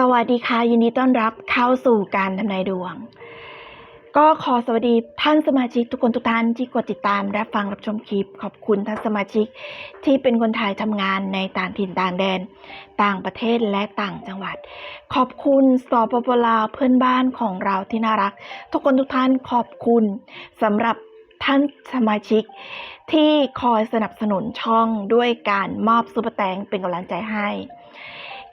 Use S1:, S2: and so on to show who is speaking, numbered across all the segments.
S1: สวัสดีค่ะ ยินดีต้อนรับเข้าสู่การทำนายดวง ก็ขอสวัสดีท่านสมาชิกทุกคนทุกท่านที่กดติดตามรับฟังรับชมคลิป ขอบคุณท่านสมาชิกที่เป็นคนไทยทำงานในต่างถิ่นต่างแดน ต่างประเทศและต่างจังหวัด ขอบคุณสปปลาวเพื่อนบ้านของเราที่น่ารัก ทุกคนทุกท่านขอบคุณสำหรับท่านสมาชิกที่คอยสนับสนุนช่องด้วยการมอบซุปเปอร์แตงเป็นกำลังใจให้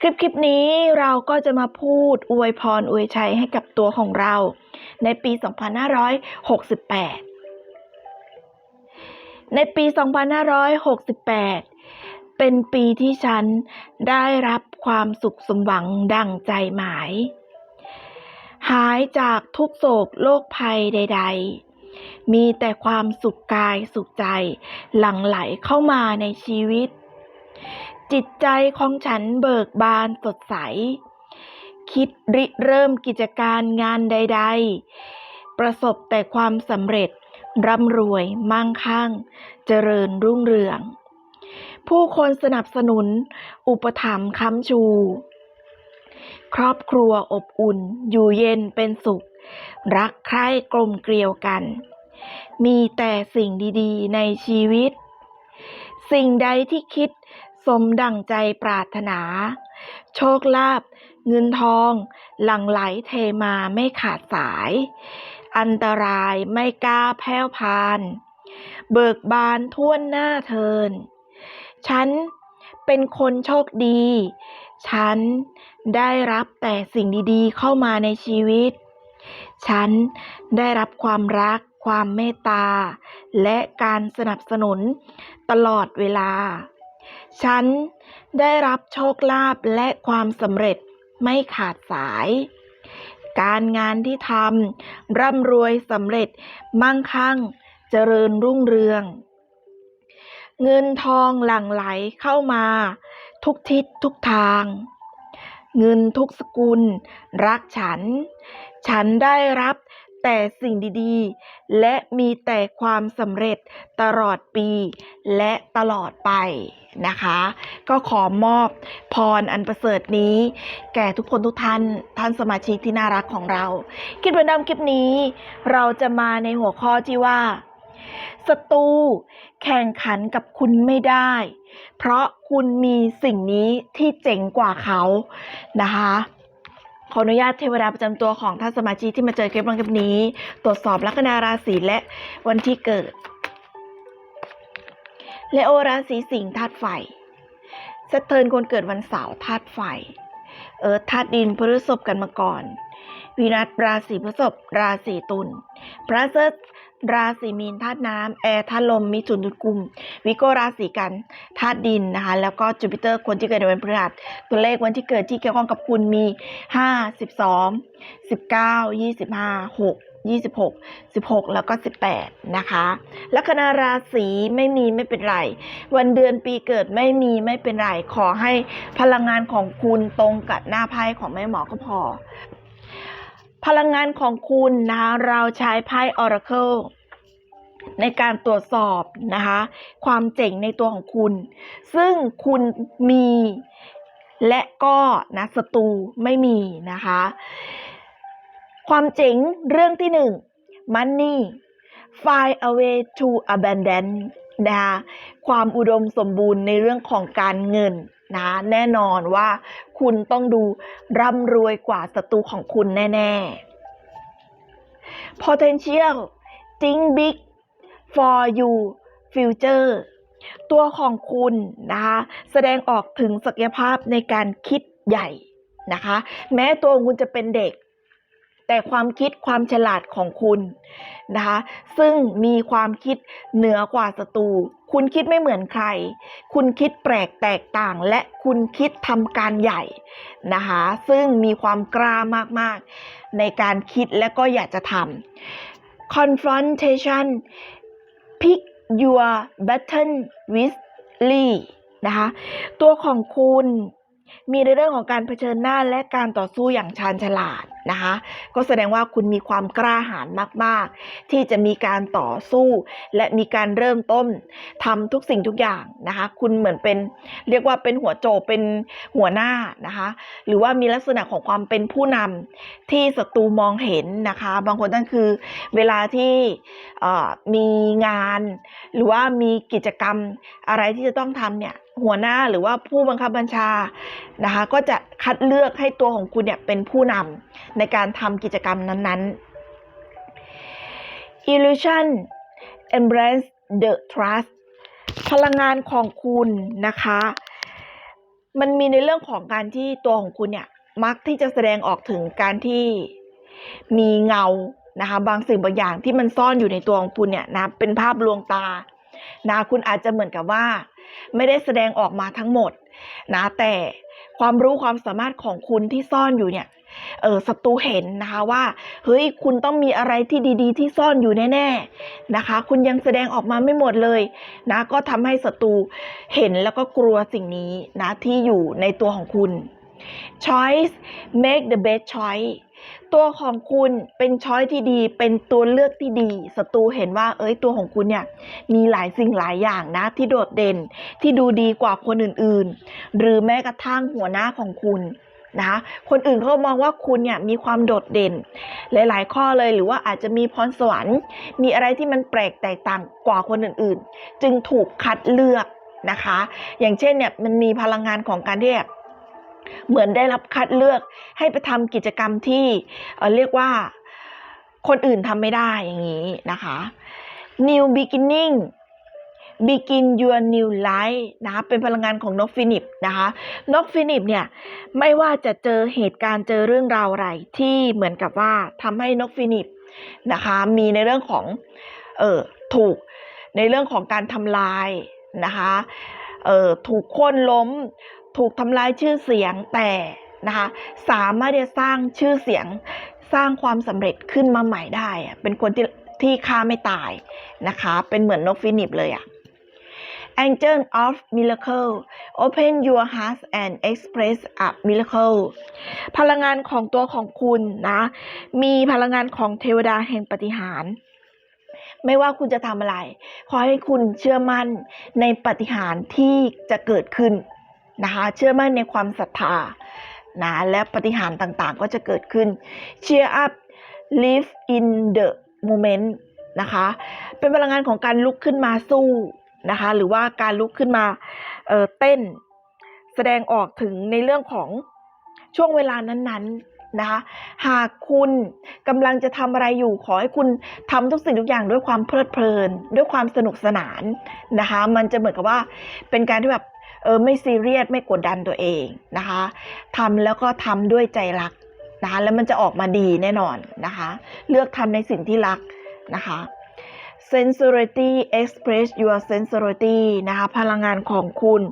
S1: ลิปคลิปนี้เราก็จะมาพูดอวยพรอวยชัยให้กับตัวของเรา ในปี 2568 ในปี 2568 เป็นปีที่ฉันได้รับความสุขสมหวังดั่งใจหมาย หายจากทุกโศกโรคภัยใด ๆ มีแต่ความสุขกายสุขใจ หลั่งไหลเข้ามาในชีวิต จิตใจของฉันเบิกบานสดใส คิดริเริ่มกิจการงานใด ๆ ประสบแต่ความสำเร็จ ร่ำรวยมั่งคั่ง เจริญรุ่งเรือง ผู้คนสนับสนุน อุปถัมภ์ค้ำชู ครอบครัวอบอุ่น อยู่เย็นเป็นสุข รักใคร่กลมเกลียวกัน มีแต่สิ่งดีๆ ในชีวิต สิ่งใดที่คิด สมดั่งใจปรารถนา โชคลาภเงินทอง หลั่งไหลเทมาไม่ขาดสาย อันตรายไม่กล้าแผ่วพาน เบิกบานท่วนหน้าเทิน ฉันเป็นคนโชคดี ฉันได้รับแต่สิ่งดีๆ เข้ามาในชีวิต ฉันได้รับความรัก ความเมตตา และการสนับสนุนตลอดเวลา ฉันได้รับโชคลาภและความสำเร็จไม่ขาดสาย การงานที่ทำร่ำรวยสำเร็จมั่งคั่งเจริญรุ่งเรือง เงินทองหลั่งไหลเข้ามา ทุกทิศทุกทาง เงินทุกสกุล รักฉัน ฉันได้รับ แต่สิ่งดีๆ และมีแต่ความสำเร็จตลอดปีและตลอดไปนะคะ ก็ขอมอบพรอันประเสริฐนี้ แก่ทุกคนทุกท่าน ท่านสมาชิกที่น่ารักของเรา คลิปวันดำคลิปนี้ เราจะมาในหัวข้อที่ว่าศัตรูแข่งขันกับคุณไม่ได้ เพราะคุณมีสิ่งนี้ที่เจ๋งกว่าเขานะคะ ขออนุญาตเทวดาประจำตัวของท่านสมาชิกที่มาเจอคลิปวันคลิปนี้ ตรวจสอบลัคนาราศีและวันที่เกิดเลโอราศีสิงห์ธาตุไฟสเทิร์นคนเกิดวันเสาร์ธาตุไฟ เอิร์ธาตุดินพฤษภกันมาก่อนวีนัสราศีพฤษภราศีตุลพระเซอร ราศีมีนธาตุน้ำแอร์ธาตุลมมิถุนตุลกุม วิโกราศีกันธาตุดินนะคะ แล้วก็จูปิเตอร์คนที่เกิดในวันพฤหัสตัวเลขวันที่เกิดที่เกี่ยวข้องกับคุณมี5 12 19 25 6 26 16แล้วก็18นะคะลัคนาราศีไม่มีไม่เป็นไร วันเดือนปีเกิดไม่มีไม่เป็นไร ขอให้พลังงานของคุณตรงกับหน้าไพ่ของแม่หมอก็พอ พลังงานของคุณนะคะเราใช้ไพ่ Oracle ในการตรวจสอบนะคะ ความเจ๋งในตัวของคุณ ซึ่งคุณมีและก็นะศัตรูไม่มีนะคะ ความเจ๋งเรื่องที่หนึ่ง money find a way to abundance นะคะความอุดมสมบูรณ์ในเรื่องของการเงิน นะแน่นอนว่าคุณต้องดูร่ำรวยกว่าศัตรูของคุณแน่ ๆ potential think big for you future ตัวของคุณนะคะแสดงออกถึงศักยภาพในการคิดใหญ่นะคะ แม้ตัวคุณจะเป็นเด็ก แต่ความคิดความฉลาดของคุณนะคะซึ่งมีความคิดเหนือกว่าศัตรูคุณคิดไม่เหมือนใคร คุณคิดแปลกแตกต่าง และคุณคิดทำการใหญ่นะคะซึ่งมีความกล้ามากๆ ในการคิดและก็อยากจะทำ confrontation pick your battle with Lee นะคะตัวของคุณมีในเรื่องของการเผชิญหน้าและการต่อสู้อย่างชาญฉลาด นะคะ ก็แสดงว่าคุณมีความกล้าหาญมาก ๆ ที่จะมีการต่อสู้ และมีการเริ่มต้นทำทุกสิ่งทุกอย่างนะคะ คุณเหมือนเป็นเรียกว่าเป็นหัวโจเป็นหัวหน้านะคะ หรือว่ามีลักษณะของความเป็นผู้นำที่ศัตรูมองเห็นนะคะ บางคนนั่นคือเวลาที่มีงาน หรือว่ามีกิจกรรมอะไรที่จะต้องทำเนี่ย หัวหน้าหรือว่าผู้บังคับบัญชานะคะ ก็จะคัดเลือกให้ตัวของคุณเนี่ยเป็นผู้นำในการทำกิจกรรมนั้นๆ illusion embrace the trust พลังงานของคุณนะคะ มันมีในเรื่องของการที่ตัวของคุณเนี่ยมักที่จะแสดงออกถึงการที่มีเงานะคะบางสิ่งบางอย่างที่มันซ่อนอยู่ในตัวของคุณเนี่ยนะเป็นภาพลวงตา นะคุณอาจจะเหมือนกับว่า ไม่ได้แสดงออกมาทั้งหมด นะแต่ความรู้ความสามารถของคุณที่ซ่อนอยู่เนี่ยเออศัตรูเห็นนะคะว่าเฮ้ยคุณต้องมีอะไรที่ดีๆ ที่ซ่อนอยู่แน่ ๆนะคะ คุณยังแสดงออกมาไม่หมดเลยนะก็ทำให้ศัตรูเห็นแล้วก็กลัวสิ่งนี้นะที่อยู่ในตัวของคุณ choice make the best choice ตัวของคุณเป็นช้อยที่ดี เป็นตัวเลือกที่ดีศัตรูเห็นว่า เอ้ยตัวของคุณเนี่ยมีหลายสิ่งหลายอย่างนะที่โดดเด่นที่ดูดีกว่าคนอื่นๆ หรือแม้กระทั่งหัวหน้าของคุณนะคนอื่นเขามองว่าคุณเนี่ยมีความโดดเด่น หลาย ๆ ข้อเลยหรือว่าอาจจะมีพรสวรรค์ มีอะไรที่มันแปลกแตกต่างกว่าคนอื่น ๆ จึงถูกคัดเลือกนะคะ อย่างเช่นเนี่ยมันมีพลังงานของการที่แบบ เหมือนได้รับคัดเลือกให้ไปทำกิจกรรมที่เรียกว่าคนอื่นทำไม่ได้อย่างนี้นะคะ New beginning begin your new life นะคะเป็นพลังงานของนกฟินิปนะคะนกฟินิปเนี่ยไม่ว่าจะเจอเหตุการณ์เจอเรื่องราวอะไรที่เหมือนกับว่าทำให้นกฟินิปนะคะมีในเรื่องของเออถูกในเรื่องของการทำลายนะคะ เออถูกโค่นล้ม ถูกทำลายชื่อเสียงแต่นะคะสามารถจะสร้างชื่อเสียงสร้างความสำเร็จขึ้นมาใหม่ได้อะเป็นคนที่ที่ฆ่าไม่ตายนะคะ เป็นเหมือนนกฟินิปเลยอะ Angel of Miracle Open your heart and express a miracle พลังงานของตัวของคุณนะ มีพลังงานของเทวดาแห่งปาฏิหาร ไม่ว่าคุณจะทำอะไร ขอให้คุณเชื่อมั่นในปฏิหารที่จะเกิดขึ้นนะคะ เชื่อมั่นในความศรัทธานะและปฏิหารต่างๆ ก็จะเกิดขึ้น Cheer up live in the moment นะคะ เป็นพลังงานของการลุกขึ้นมาสู้นะคะ หรือว่าการลุกขึ้นมาเเต้น แสดงออกถึงในเรื่องของช่วงเวลานั้นๆ นะคะ หากคุณกำลังจะทำอะไรอยู่ขอให้คุณทำทุกสิ่งทุกอย่างด้วยความเพลิดเพลิน ด้วยความสนุกสนานนะคะ มันจะเหมือนกับว่าเป็นการที่แบบเออไม่ซีเรียสไม่กดดันตัวเองนะคะทำแล้วก็ทำด้วยใจรักนะคะแล้วมันจะออกมาดีแน่นอนนะคะ เลือกทำในสิ่งที่รักนะคะ Sensority express your Sensority นะคะพลังงานของคุณ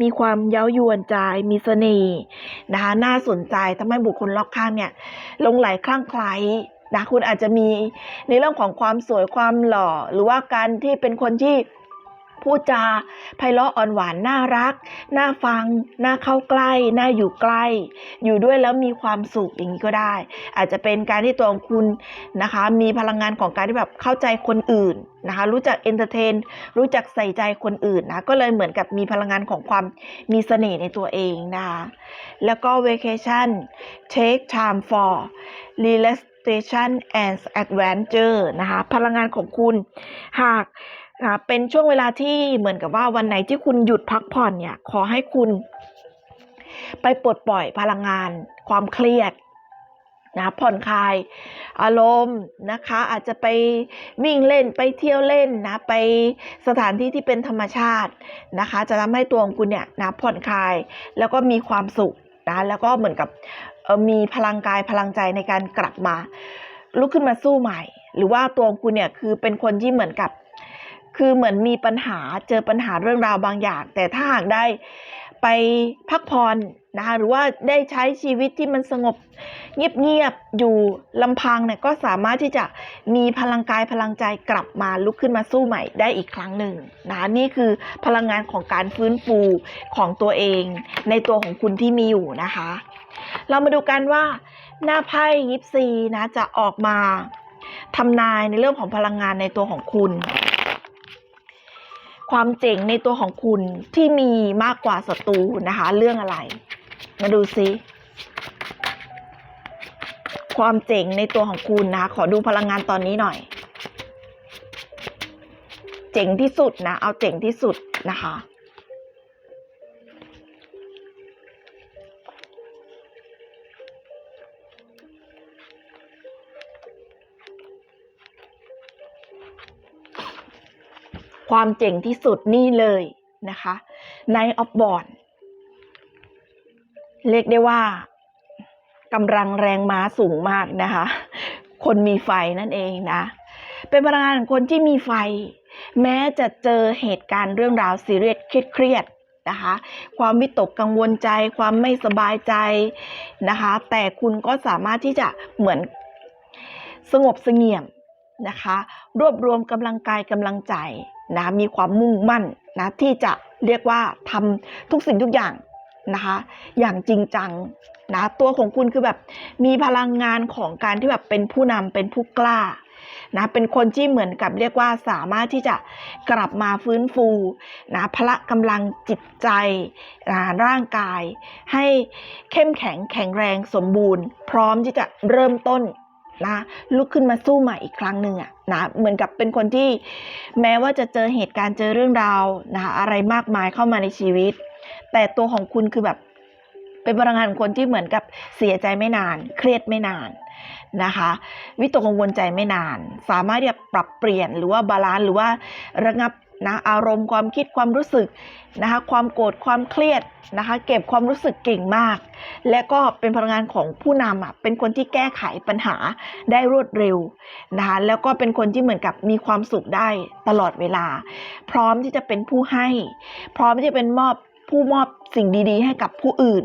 S1: มีความเย้ายวนใจมีเสน่ห์นะคะน่าสนใจทำให้บุคคลรอบข้างเนี่ยลงไหลคลั่งไคล้นะคุณอาจจะมีในเรื่องของความสวยความหล่อ หรือว่าการที่เป็นคนที่ พูดจาไพเราะอ่อนหวานน่ารัก น่าฟัง น่าเข้าใกล้ น่าอยู่ใกล้ อยู่ด้วยแล้วมีความสุขอย่างนี้ก็ได้ อาจจะเป็นการที่ตัวของคุณนะคะ มีพลังงานของการที่แบบเข้าใจคนอื่นนะคะ รู้จักเอนเตอร์เทน รู้จักใส่ใจคนอื่นนะ ก็เลยเหมือนกับมีพลังงานของความมีเสน่ห์ในตัวเองนะคะ แล้วก็ vacation take time for relaxation and adventure นะคะ พลังงานของคุณหาก เป็นช่วงเวลาที่เหมือนกับว่าวันไหนที่คุณหยุดพักผ่อนเนี่ย ขอให้คุณ ไปปลดปล่อยพลังงาน ความเครียดนะผ่อนคลายอารมณ์นะคะ อาจจะไปวิ่งเล่นไปเที่ยวเล่นนะ ไปสถานที่ที่เป็นธรรมชาตินะคะ จะทำให้ตัวของคุณเนี่ยนะผ่อนคลายแล้วก็มีความสุขนะแล้วก็เหมือนกับมีพลังกายพลังใจในการกลับมา ลุกขึ้นมาสู้ใหม่ หรือว่าตัวของคุณเนี่ยคือเป็นคนที่เหมือนกับ คือเหมือนมีปัญหาเจอปัญหาเรื่องราวบางอย่าง แต่ถ้าหากได้ไปพักผ่อนนะคะหรือว่าได้ใช้ชีวิตที่มันสงบเงียบๆอยู่ลำพังเนี่ยก็สามารถที่จะมีพลังกายพลังใจกลับมาลุกขึ้นมาสู้ใหม่ได้อีกครั้งหนึ่งนะคะนี่คือพลังงานของการฟื้นฟูของตัวเอง ในตัวของคุณที่มีอยู่นะคะ เรามาดูกันว่าหน้าไพ่ยิปซีนะจะออกมาทำนายในเรื่องของพลังงานในตัวของคุณ ความเจ๋งในตัวของคุณที่มีมากกว่าศัตรูนะคะ เรื่องอะไร มาดูซิความเจ๋งในตัวของคุณนะคะ ขอดูพลังงานตอนนี้หน่อย เจ๋งที่สุดนะ เอาเจ๋งที่สุดนะคะ ความเจ๋งที่สุดนี่เลยนะคะในออฟบอร์ดเรียกได้ว่ากำลังแรงม้าสูงมากนะคะ คนมีไฟนั่นเองนะ เป็นพลังงานของคนที่มีไฟ แม้จะเจอเหตุการณ์เรื่องราวซีเรียสเครียดๆนะคะความวิตกกังวลใจ ความไม่สบายใจนะคะ แต่คุณก็สามารถที่จะเหมือนสงบเสงี่ยมนะคะ รวบรวมกำลังกายกำลังใจ นะมีความมุ่งมั่นนะที่จะเรียกว่าทำทุกสิ่งทุกอย่างนะคะอย่างจริงจังนะตัวของคุณคือแบบมีพลังงานของการที่แบบเป็นผู้นำเป็นผู้กล้านะเป็นคนที่เหมือนกับเรียกว่าสามารถที่จะกลับมาฟื้นฟูนะพละกำลังจิตใจนะร่างกาย ให้เข้มแข็งแข็งแรงสมบูรณ์ พร้อมที่จะเริ่มต้น นะลุกขึ้นมาสู้ใหม่อีกครั้งหนึ่งอะนะเหมือนกับเป็นคนที่แม้ว่าจะเจอเหตุการณ์เจอเรื่องราวนะคะอะไรมากมายเข้ามาในชีวิต แต่ตัวของคุณคือแบบเป็นพลังงานของคนที่เหมือนกับเสียใจไม่นาน เครียดไม่นานนะคะวิตกกังวลใจไม่นาน สามารถที่จะปรับเปลี่ยนหรือว่าบาลานซ์หรือว่าระงับ นะอารมณ์ความคิดความรู้สึกนะคะความโกรธความเครียดนะคะเก็บความรู้สึกเก่งมาก และก็เป็นพลังงานของผู้นำอะเป็นคนที่แก้ไขปัญหาได้รวดเร็วนะคะแล้วก็เป็นคนที่เหมือนกับมีความสุขได้ตลอดเวลา พร้อมที่จะเป็นผู้ให้ พร้อมที่จะเป็นมอบ ผู้มอบสิ่งดีๆ ให้กับผู้อื่น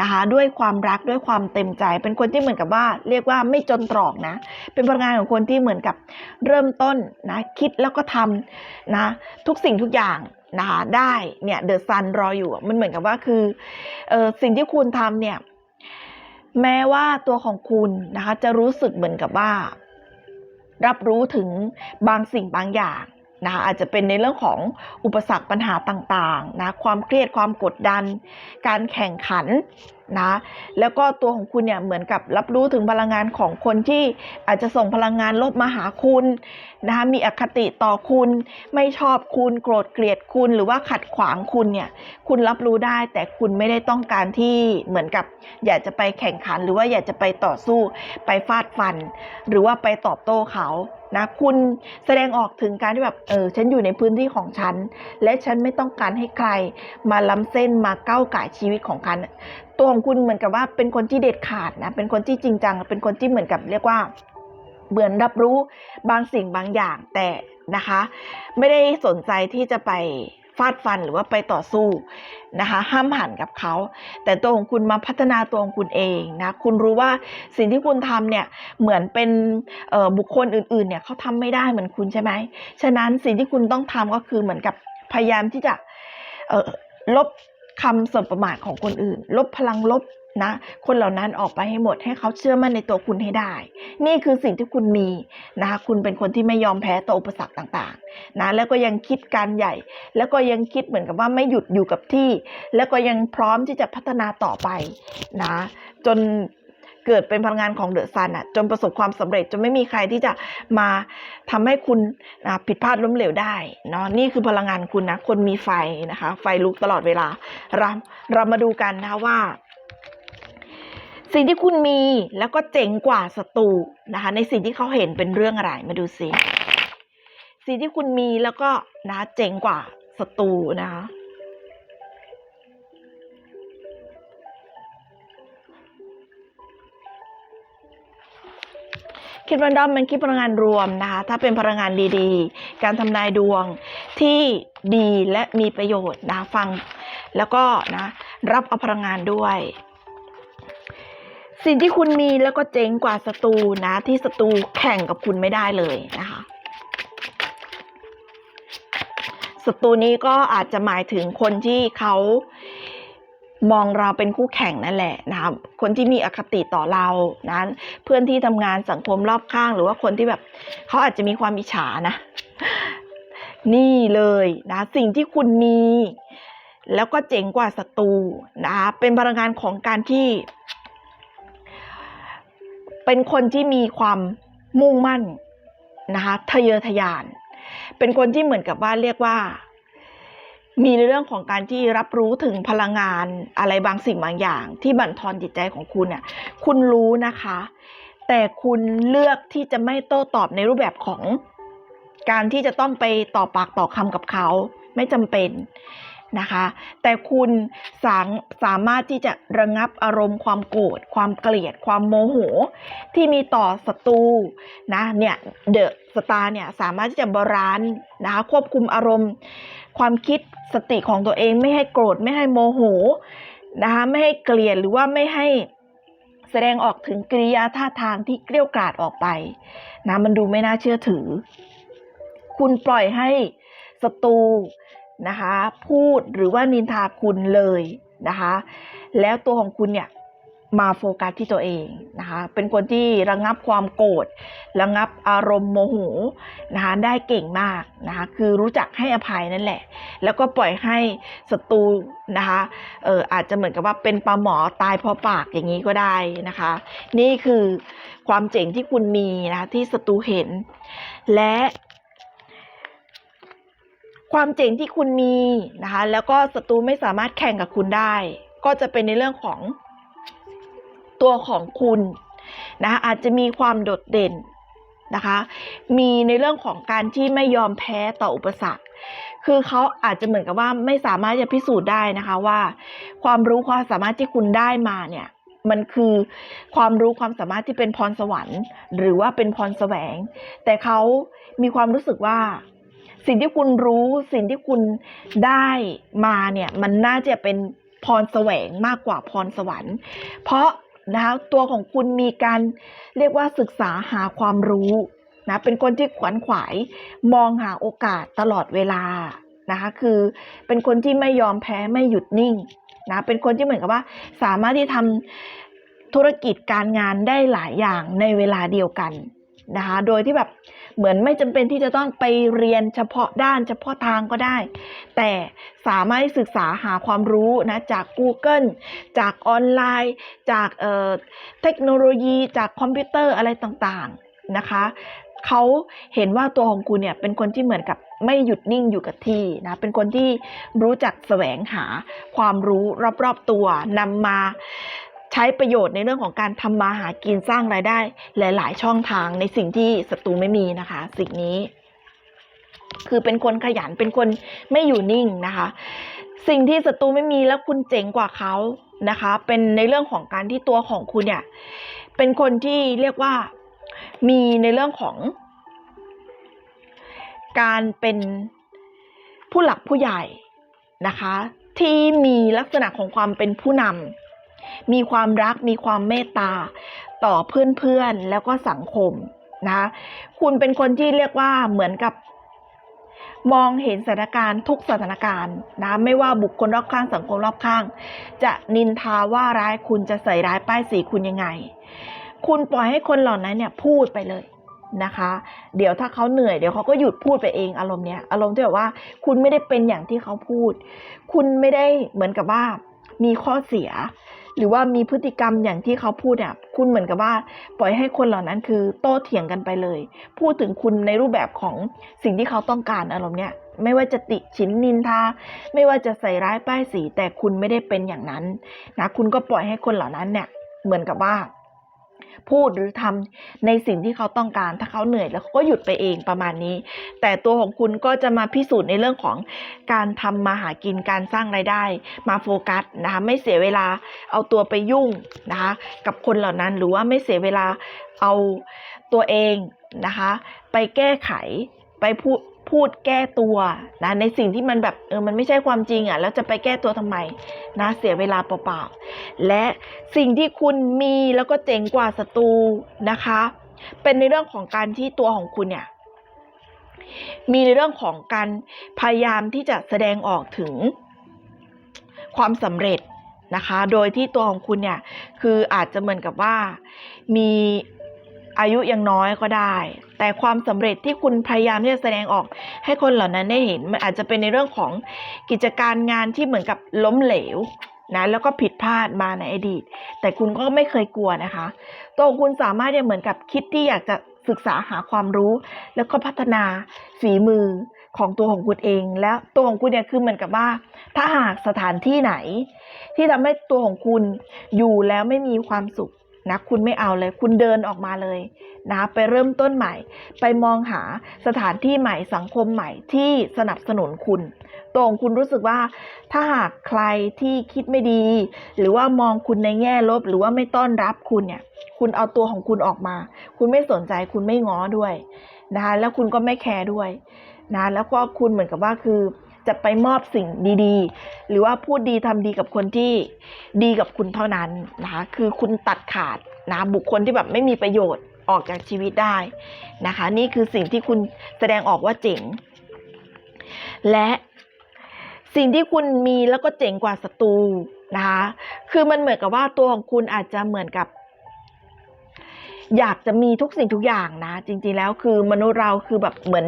S1: นะคะ ด้วยความรักด้วยความเต็มใจ เป็นคนที่เหมือนกับว่า เรียกว่าไม่จนตรอกนะ เป็นพลังงานของคนที่เหมือนกับเริ่มต้นนะคิดแล้วก็ทำนะทุกสิ่งทุกอย่างนะคะได้เนี่ยเดอะซันรออยู่มันเหมือนกับว่าคือออสิ่งที่คุณทำเนี่ยแม้ว่าตัวของคุณนะคะจะรู้สึกเหมือนกับว่า รับรู้ถึงบางสิ่งบางอย่าง นะคะอาจจะเป็นในเรื่องของอุปสรรคปัญหาต่างๆนะความเครียดความกดดัน การแข่งขันนะแล้วก็ตัวของคุณเนี่ยเหมือนกับรับรู้ถึงพลังงานของคนที่อาจจะส่งพลังงานลบมาหาคุณนะคะมีอคติต่อคุณไม่ชอบคุณโกรธเกลียดคุณหรือว่าขัดขวางคุณเนี่ยคุณรับรู้ได้แต่คุณไม่ได้ต้องการที่เหมือนกับ อยากจะไปแข่งขันหรือว่าอยากจะไปต่อสู้ไปฟาดฟัน หรือว่าไปตอบโต้เขา นะคุณแสดงออกถึงการที่แบบเออฉันอยู่ในพื้นที่ของฉัน และฉันไม่ต้องการให้ใคร มาล้ำเส้นมาก้าวไก่ชีวิตของฉันตัวของคุณเหมือนกับว่าเป็นคนที่เด็ดขาดนะเป็นคนที่จริงจัง เป็นคนที่เหมือนกับเรียกว่าเหมือนรับรู้บางสิ่งบางอย่างแต่นะคะ ไม่ได้สนใจที่จะไป ฟาดฟันหรือว่าไปต่อสู้นะคะห้ามหันกับเขา แต่ตัวของคุณมาพัฒนาตัวของคุณเองนะคุณรู้ว่าสิ่งที่คุณทำเนี่ยเหมือนเป็นบุคคลอื่นๆเนี่ยเขาทำไม่ได้เหมือนคุณใช่ไหมฉะนั้นสิ่งที่คุณต้องทำก็คือเหมือนกับพยายามที่จะลบคำสบประมาทของคนอื่น ลบพลังลบ นะคนเหล่านั้นออกไปให้หมดให้เขาเชื่อมั่นในตัวคุณให้ได้ นี่คือสิ่งที่คุณมีนะคะคุณเป็นคนที่ไม่ยอมแพ้ต่ออุปสรรคต่างๆนะแล้วก็ยังคิดการใหญ่ แล้วก็ยังคิดเหมือนกับว่าไม่หยุดอยู่กับที่ แล้วก็ยังพร้อมที่จะพัฒนาต่อไปนะจนเกิดเป็นพลังงานของเดอะซันอะจนประสบความสำเร็จจนไม่มีใครที่จะมาทำให้คุณผิดพลาดล้มเหลวได้เนาะนี่คือพลังงานคุณนะคนมีไฟนะคะ ไฟลุกตลอดเวลาเราเรามาดูกันนะว่า สิ่งที่คุณมีแล้วก็เจ๋งกว่าศัตรูนะคะ ในสิ่งที่เขาเห็นเป็นเรื่องอะไรมาดูสิสิ่งที่คุณมีแล้วก็นะเจ๋งกว่าศัตรูนะคะคิดวันดอมเป็นคิดพลังงานรวมนะคะ ถ้าเป็นพลังงานดีๆ การทำนายดวงที่ดีและมีประโยชน์นะฟัง แล้วก็นะรับเอาพลังงานด้วย สิ่งที่คุณมีแล้วก็เจ๋งกว่าศัตรูนะ ที่ศัตรูแข่งกับคุณไม่ได้เลยนะคะศัตรูนี้ก็อาจจะหมายถึงคนที่เขามองเราเป็นคู่แข่งนั่นแหละนะคะคนที่มีอคติต่อเรานะเพื่อนที่ทำงานสังคมรอบข้าง หรือว่าคนที่แบบเขาอาจจะมีความอิจฉานะ นี่เลยนะสิ่งที่คุณมี แล้วก็เจ๋งกว่าศัตรูนะคะเป็นพลังงานของการที่ เป็นคนที่มีความมุ่งมั่นนะคะทะเยอทะยาน เป็นคนที่เหมือนกับว่าเรียกว่า มีในเรื่องของการที่รับรู้ถึงพลังงานอะไรบางสิ่งบางอย่าง ที่บั่นทอนจิตใจของคุณเนี่ยคุณรู้นะคะ แต่คุณเลือกที่จะไม่โต้ตอบในรูปแบบของ การที่จะต้องไปต่อปากต่อคำกับเขา ไม่จำเป็น นะคะ แต่คุณสามสามารถที่จะระงับอารมณ์ความโกรธ ความเกลียด ความโมโห ที่มีต่อศัตรูนะเนี่ยเดอะสตาร์เนี่ยสามารถที่จะบาลานนะคะควบคุมอารมณ์ ความคิดสติของตัวเองไม่ให้โกรธไม่ให้โมโหนะคะไม่ให้เกลียดหรือว่าไม่ให้แสดงออกถึงกริยาท่าทางที่เกลี้ยกล่อดออกไปนะมันดูไม่น่าเชื่อถือ คุณปล่อยให้ศัตรู นะคะ พูดหรือว่านินทาคุณเลยนะคะ แล้วตัวของคุณเนี่ยมาโฟกัสที่ตัวเองนะคะ เป็นคนที่ระงับความโกรธ ระงับอารมณ์โมโหนะคะ ได้เก่งมากนะคะ คือรู้จักให้อภัยนั่นแหละ แล้วก็ปล่อยให้ศัตรูนะคะ เอออาจจะเหมือนกับว่าเป็นปลาหมอตายเพราะปากอย่างนี้ก็ได้นะคะ นี่คือความเจ๋งที่คุณมีนะคะที่ศัตรูเห็น และ ความเจ๋งที่คุณมีนะคะ แล้วก็ศัตรูไม่สามารถแข่งกับคุณได้ ก็จะเป็นในเรื่องของตัวของคุณนะคะอาจจะมีความโดดเด่นนะคะ มีในเรื่องของการที่ไม่ยอมแพ้ต่ออุปสรรค คือเขาอาจจะเหมือนกับว่าไม่สามารถจะพิสูจน์ได้นะคะว่า ความรู้ความสามารถที่คุณได้มาเนี่ยมันคือความรู้ความสามารถที่เป็นพรสวรรค์ หรือว่าเป็นพรแสวง แต่เขามีความรู้สึกว่า สิ่งที่คุณรู้สิ่งที่คุณได้มาเนี่ยมันน่าจะเป็นพรแสวงมากกว่าพรสวรรค์ เพราะนะคะตัวของคุณมีการเรียกว่าศึกษาหาความรู้นะเป็นคนที่ขวนขวายมองหาโอกาสตลอดเวลานะคะคือเป็นคนที่ไม่ยอมแพ้ไม่หยุดนิ่งนะเป็นคนที่เหมือนกับว่าสามารถที่ทำธุรกิจการงานได้หลายอย่างในเวลาเดียวกันนะคะโดยที่แบบ เหมือนไม่จำเป็นที่จะต้องไปเรียนเฉพาะด้านเฉพาะทางก็ได้ แต่สามารถศึกษาหาความรู้นะจาก Google จากออนไลน์ จากเเทคโนโลยี จากคอมพิวเตอร์อะไรต่างๆนะคะเขาเห็นว่าตัวของคุณเนี่ยเป็นคนที่เหมือนกับไม่หยุดนิ่งอยู่กับที่นะเป็นคนที่รู้จักแสวงหาความรู้รอบๆตัวนำมา ใช้ประโยชน์ในเรื่องของการทำมาหากินสร้างรายได้ หลาย ๆ ช่องทางในสิ่งที่ศัตรูไม่มีนะคะ สิ่งนี้ คือเป็นคนขยันเป็นคนไม่อยู่นิ่งนะคะ สิ่งที่ศัตรูไม่มีแล้วคุณเจ๋งกว่าเขานะคะ เป็นในเรื่องของการที่ตัวของคุณเนี่ย เป็นคนที่เรียกว่ามีในเรื่องของ การเป็นผู้หลักผู้ใหญ่นะคะ ที่มีลักษณะของความเป็นผู้นำ มีความรักมีความเมตตา ต่อเพื่อนๆแล้วก็สังคมนะคะคุณเป็นคนที่เรียกว่าเหมือนกับ มองเห็นสถานการณ์ทุกสถานการณ์นะไม่ว่าบุคคลรอบข้างสังคมรอบข้าง จะนินทาว่าร้ายคุณจะใส่ร้ายป้ายสีคุณยังไง คุณปล่อยให้คนเหล่านั้นเนี่ยพูดไปเลยนะคะ เดี๋ยวถ้าเขาเหนื่อยเดี๋ยวเขาก็หยุดพูดไปเองอารมณ์เนี้ยอารมณ์ที่แบบว่า คุณไม่ได้เป็นอย่างที่เขาพูด คุณไม่ได้เหมือนกับว่า มีข้อเสีย หรือว่ามีพฤติกรรมอย่างที่เขาพูดเนี่ยคุณเหมือนกับว่า ปล่อยให้คนเหล่านั้นคือโต้เถียงกันไปเลย พูดถึงคุณในรูปแบบของสิ่งที่เขาต้องการอารมณ์เนี่ยไม่ว่าจะติฉินนินทา ไม่ว่าจะใส่ร้ายป้ายสีแต่คุณไม่ได้เป็นอย่างนั้นนะคุณก็ปล่อยให้คนเหล่านั้นเนี่ยเหมือนกับว่า พูดหรือทำในสิ่งที่เขาต้องการ ถ้าเขาเหนื่อยแล้วเขาก็หยุดไปเองประมาณนี้ แต่ตัวของคุณก็จะมาพิสูจน์ในเรื่องของการทำมาหากินการสร้างรายได้ มาโฟกัสนะคะไม่เสียเวลาเอาตัวไปยุ่งนะคะกับคนเหล่านั้นหรือว่าไม่เสียเวลาเอาตัวเองนะคะไปแก้ไขไปพูด พูดแก้ตัวนะในสิ่งที่มันแบบเออมันไม่ใช่ความจริงอะแล้วจะไปแก้ตัวทำไมนะเสียเวลาเปล่าๆและสิ่งที่คุณมีแล้วก็เจ๋งกว่าศัตรูนะคะ เป็นในเรื่องของการที่ตัวของคุณเนี่ยมีในเรื่องของการพยายามที่จะแสดงออกถึงความสำเร็จนะคะ โดยที่ตัวของคุณเนี่ยคืออาจจะเหมือนกับว่ามีอายุยังน้อยก็ได้ แต่ความสำเร็จที่คุณพยายามที่จะแสดงออกให้คนเหล่านั้นได้เห็น มันอาจจะเป็นในเรื่องของกิจการงานที่เหมือนกับล้มเหลวนะแล้วก็ผิดพลาดมาในอดีต แต่คุณก็ไม่เคยกลัวนะคะ ตัวคุณสามารถจะเหมือนกับคิดที่อยากจะศึกษาหาความรู้ แล้วก็พัฒนาฝีมือของตัวของคุณเอง แล้วตัวของคุณเนี่ยคือเหมือนกับว่า ถ้าหากสถานที่ไหน ที่ทำให้ตัวของคุณอยู่แล้วไม่มีความสุข นะคุณไม่เอาเลย คุณเดินออกมาเลยนะไปเริ่มต้นใหม่ ไปมองหาสถานที่ใหม่สังคมใหม่ที่สนับสนุนคุณตัวของคุณรู้สึกว่าถ้าหากใครที่คิดไม่ดี หรือว่ามองคุณในแง่ลบ หรือว่าไม่ต้อนรับคุณเนี่ย คุณเอาตัวของคุณออกมา คุณไม่สนใจคุณไม่ง้อด้วยนะคะแล้วคุณก็ไม่แคร์ด้วยนะแล้วก็คุณเหมือนกับว่าคือ จะไปมอบสิ่งดีๆ หรือว่าพูดดีทำดีกับคนที่ดีกับคุณเท่านั้นนะคะคือคุณตัดขาดนะบุคคลที่แบบไม่มีประโยชน์ออกจากชีวิตได้นะคะ นี่คือสิ่งที่คุณแสดงออกว่าเจ๋ง และสิ่งที่คุณมีแล้วก็เจ๋งกว่าศัตรูนะคะคือมันเหมือนกับว่าตัวของคุณอาจจะเหมือนกับ อยากจะมีทุกสิ่งทุกอย่างนะ จริงๆแล้วคือมนุษย์เราคือแบบเหมือน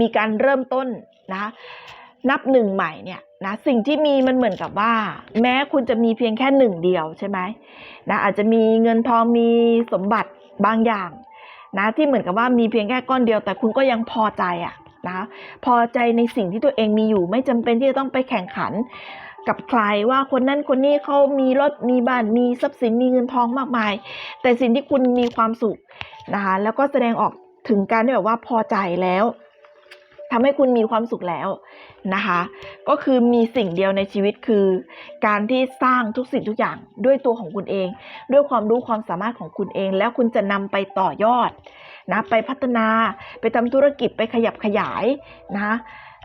S1: มีการเริ่มต้นนะ นับหนึ่งใหม่เนี่ยนะสิ่งที่มีมันเหมือนกับว่า แม้คุณจะมีเพียงแค่หนึ่งเดียวใช่ไหมนะอาจจะมีเงินทองมีสมบัติบางอย่างนะที่เหมือนกับว่ามีเพียงแค่ก้อนเดียว แต่คุณก็ยังพอใจอะนะพอใจในสิ่งที่ตัวเองมีอยู่ ไม่จำเป็นที่จะต้องไปแข่งขันกับใครว่าคนนั้นคนนี้เขามีรถมีบ้านมีทรัพย์สินมีเงินทองมากมาย แต่สิ่งที่คุณมีความสุขนะคะแล้วก็แสดงออกถึงการที่แบบว่าพอใจแล้วทำให้คุณมีความสุขแล้ว นะคะ ก็คือมีสิ่งเดียวในชีวิตคือ การที่สร้างทุกสิ่งทุกอย่างด้วยตัวของคุณเอง ด้วยความรู้ความสามารถของคุณเอง แล้วคุณจะนำไปต่อยอดนะไปพัฒนาไปทำธุรกิจไปขยับขยายนะ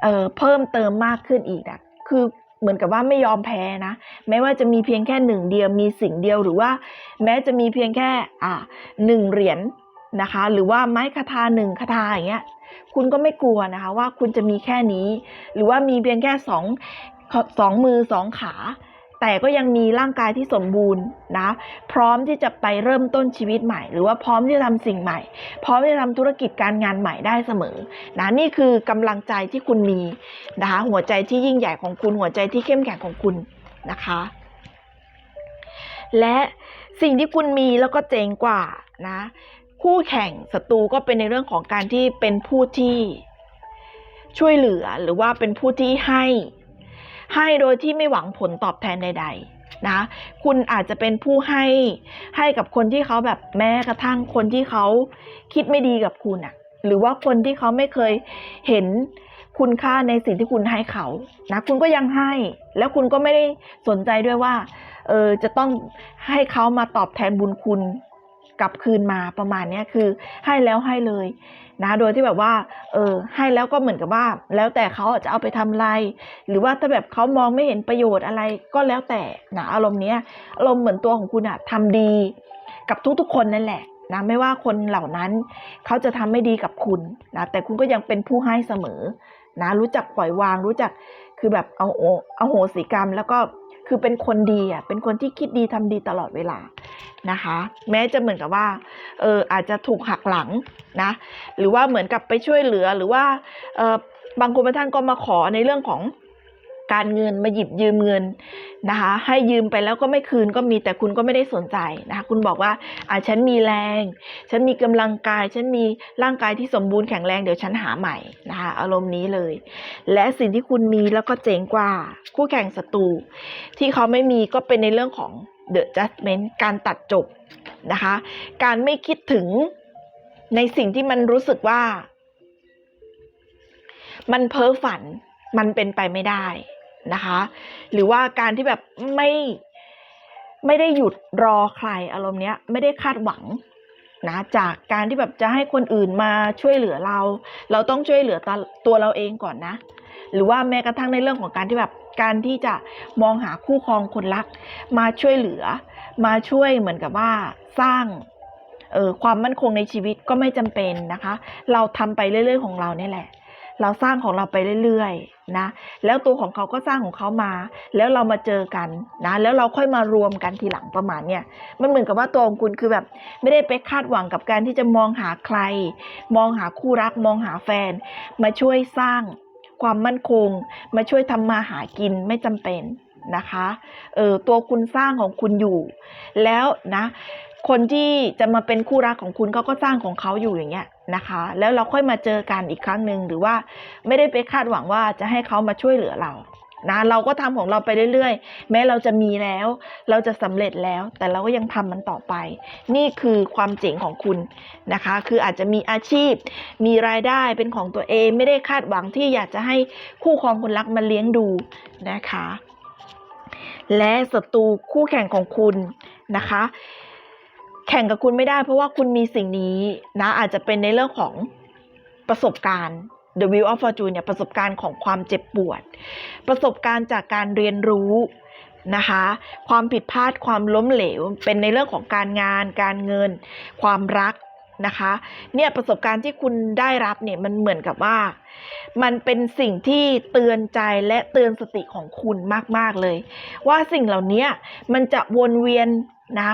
S1: เเพิ่มเติมมากขึ้นอีกอะคือเหมือนกับว่าไม่ยอมแพ้นะแม้ว่าจะมีเพียงแค่หนึ่งเดียวมีสิ่งเดียวหรือว่า แม้จะมีเพียงแค่อ่าหนึ่งเหรียญนะคะ หรือว่าไม้คาทาหนึ่งคาทาอย่างเงี้ย คุณก็ไม่กลัวนะคะว่าคุณจะมีแค่นี้ หรือว่ามีเพียงแค่สองสองมือสองขา แต่ก็ยังมีร่างกายที่สมบูรณ์นะ พร้อมที่จะไปเริ่มต้นชีวิตใหม่ หรือว่าพร้อมที่จะทำสิ่งใหม่ พร้อมที่จะทำธุรกิจการงานใหม่ได้เสมอนะนี่คือกำลังใจที่คุณมีนะคะหัวใจที่ยิ่งใหญ่ของคุณหัวใจที่เข้มแข็งของคุณนะคะ และสิ่งที่คุณมีแล้วก็เจ๋งกว่านะ คู่แข่งศัตรูก็เป็นในเรื่องของการที่เป็นผู้ที่ช่วยเหลือหรือว่าเป็นผู้ที่ให้ ให้โดยที่ไม่หวังผลตอบแทนใด ๆ นะ คุณอาจจะเป็นผู้ให้ให้กับคนที่เขาแบบแม้กระทั่งคนที่เขาคิดไม่ดีกับคุณอะหรือว่าคนที่เขาไม่เคยเห็นคุณค่าในสิ่งที่คุณให้เขา นะ คุณก็ยังให้ แล้วคุณก็ไม่ได้สนใจด้วยว่า เออ จะต้องให้เขามาตอบแทนบุญคุณ กลับคืนมาประมาณเนี้ยคือให้แล้วให้เลยนะโดยที่แบบว่าเออให้แล้วก็เหมือนกับว่า แล้วแต่เขาจะเอาไปทำอะไร หรือว่าถ้าแบบเขามองไม่เห็นประโยชน์อะไรก็แล้วแต่นะอารมณ์เนี้ยอารมณ์เหมือนตัวของคุณอะทำดี กับทุกๆคนนั่นแหละนะไม่ว่าคนเหล่านั้นเขาจะทำไม่ดีกับคุณนะแต่คุณก็ยังเป็นผู้ให้เสมอนะรู้จักปล่อยวางรู้จัก คือแบบเอาโอเอาโหสิกรรม แล้วก็คือเป็นคนดีอะเป็นคนที่คิดดีทำดีตลอดเวลานะคะ แม้จะเหมือนกับว่าเอออาจจะถูกหักหลังนะหรือว่าเหมือนกับไปช่วยเหลือหรือว่าเออบางคนบางท่านก็มาขอในเรื่องของ การเงินมาหยิบยืมเงินนะคะ ให้ยืมไปแล้วก็ไม่คืนก็มีแต่คุณก็ไม่ได้สนใจนะคะ คุณบอกว่าอ่าฉันมีแรง ฉันมีกำลังกาย ฉันมีร่างกายที่สมบูรณ์แข็งแรงเดี๋ยวฉันหาใหม่นะคะ อารมณ์นี้เลย และสิ่งที่คุณมีแล้วก็เจ๋งกว่า คู่แข่งศัตรู ที่เขาไม่มีก็เป็นในเรื่องของ the judgment การตัดจบนะคะ การไม่คิดถึงในสิ่งที่มันรู้สึกว่า มันเพ้อฝันมันเป็นไปไม่ได้ นะคะ หรือว่าการที่แบบไม่ไม่ได้หยุดรอใครอารมณ์เนี้ยไม่ได้คาดหวังนะจากการที่แบบจะให้คนอื่นมาช่วยเหลือเรา เราต้องช่วยเหลือตตัวเราเองก่อนนะ หรือว่าแม้กระทั่งในเรื่องของการที่แบบการที่จะมองหาคู่ครองคนรัก มาช่วยเหลือ มาช่วยเหมือนกับว่าสร้างเออความมั่นคงในชีวิตก็ไม่จำเป็นนะคะ เราทำไปเรื่อย ๆ ของเราเนี่ยแหละ เราสร้างของเราไปเรื่อยๆนะ แล้วตัวของเขาก็สร้างของเขามา แล้วเรามาเจอกันนะ แล้วเราค่อยมารวมกันทีหลังประมาณเนี้ยมันเหมือนกับว่าตัวของคุณคือแบบ ไม่ได้ไปคาดหวังกับการที่จะมองหาใคร มองหาคู่รัก มองหาแฟน มาช่วยสร้างความมั่นคง มาช่วยทำมาหากินไม่จำเป็นนะคะ เออตัวคุณสร้างของคุณอยู่ แล้วนะ คนที่จะมาเป็นคู่รักของคุณเขาก็สร้างของเขาอยู่อย่างเงี้ยนะคะ แล้วเราค่อยมาเจอกันอีกครั้งหนึ่งหรือว่าไม่ได้ไปคาดหวังว่าจะให้เขามาช่วยเหลือเรานะเราก็ทำของเราไปเรื่อยๆ แม้เราจะมีแล้ว เราจะสำเร็จแล้ว แต่เราก็ยังทำมันต่อไป นี่คือความเจ๋งของคุณนะคะ คืออาจจะมีอาชีพ มีรายได้เป็นของตัวเอง ไม่ได้คาดหวังที่อยากจะให้คู่ครองคนรักมาเลี้ยงดูนะคะ และศัตรูคู่แข่งของคุณนะคะ แข่งกับคุณไม่ได้ เพราะว่าคุณมีสิ่งนี้นะอาจจะเป็นในเรื่องของประสบการณ์ The Wheel of Fortune เนี่ยประสบการณ์ของความเจ็บปวด ประสบการณ์จากการเรียนรู้นะคะ ความผิดพลาดความล้มเหลว เป็นในเรื่องของการงาน การเงิน ความรักนะคะเนี่ยประสบการณ์ที่คุณได้รับเนี่ยมันเหมือนกับว่า มันเป็นสิ่งที่เตือนใจและเตือนสติของคุณมาก ๆ เลย ว่าสิ่งเหล่านี้มันจะวนเวียน นะ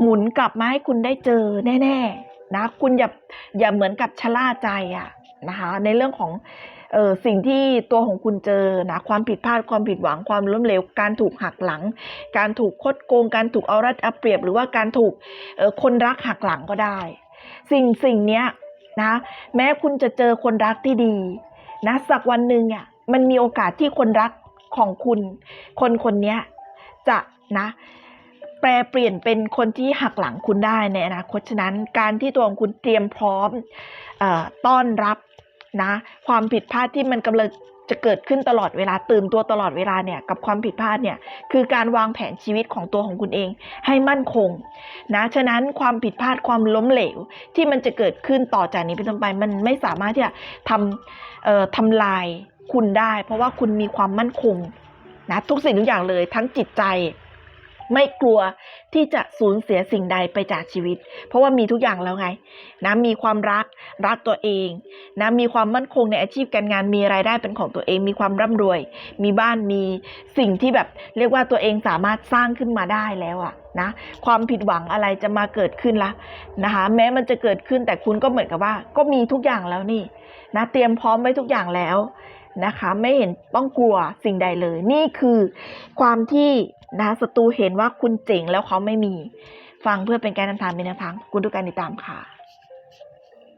S1: หมุนกลับมาให้คุณได้เจอแน่ๆนะคุณอย่าอย่าเหมือนกับชะล่าใจอะนะคะในเรื่องของเออสิ่งที่ตัวของคุณเจอนะความผิดพลาดความผิดหวังความล้มเหลว การถูกหักหลัง การถูกคดโกง การถูกเอารัดเอาเปรียบ หรือว่าการถูกเออคนรักหักหลังก็ได้ สิ่งสิ่งเนี้ยนะแม้คุณจะเจอคนรักที่ดีนะสักวันหนึ่งอะมันมีโอกาสที่คนรักของคุณ คนคนเนี้ยจะนะ แปลเปลี่ยนเป็นคนที่หักหลังคุณได้ในอนาคตฉะนั้นการที่ตัวของคุณเตรียมพร้อมอต้อนรับนะความผิดพลาดที่มันกำลังจะเกิดขึ้นตลอดเวลาตื่นตัวตลอดเวลาเนี่ยกับความผิดพลาดเนี่ยคือการวางแผนชีวิตของตัวของคุณเองให้มั่นคงนะฉะนั้นความผิดพลาดความล้มเหลวที่มันจะเกิดขึ้นต่อจากนี้เป็นต้นไปมันไม่สามารถที่จะทำทำลายคุณได้ เพราะว่าคุณมีความมั่นคงนะทุกสิ่งทุกอย่างเลยทั้งจิตใจ ไม่กลัวที่จะสูญเสียสิ่งใดไปจากชีวิต เพราะว่ามีทุกอย่างแล้วไงนะมีความรักรักตัวเองนะมีความมั่นคงในอาชีพการงานมีรายได้เป็นของตัวเอง มีความร่ำรวย มีบ้านมีสิ่งที่แบบ เรียกว่าตัวเองสามารถสร้างขึ้นมาได้แล้วอะนะความผิดหวังอะไรจะมาเกิดขึ้นละนะคะ แม้มันจะเกิดขึ้นแต่คุณก็เหมือนกับว่า ก็มีทุกอย่างแล้วนี่นะเตรียมพร้อมไว้ทุกอย่างแล้ว นะคะ ไม่เห็นต้องกลัวสิ่งใดเลย นี่คือความที่นะศัตรูเห็นว่าคุณเจ๋งแล้วเขาไม่มี ฟังเพื่อเป็นการนำทางเป็นแนวทางคุณทุกการติดตามค่ะ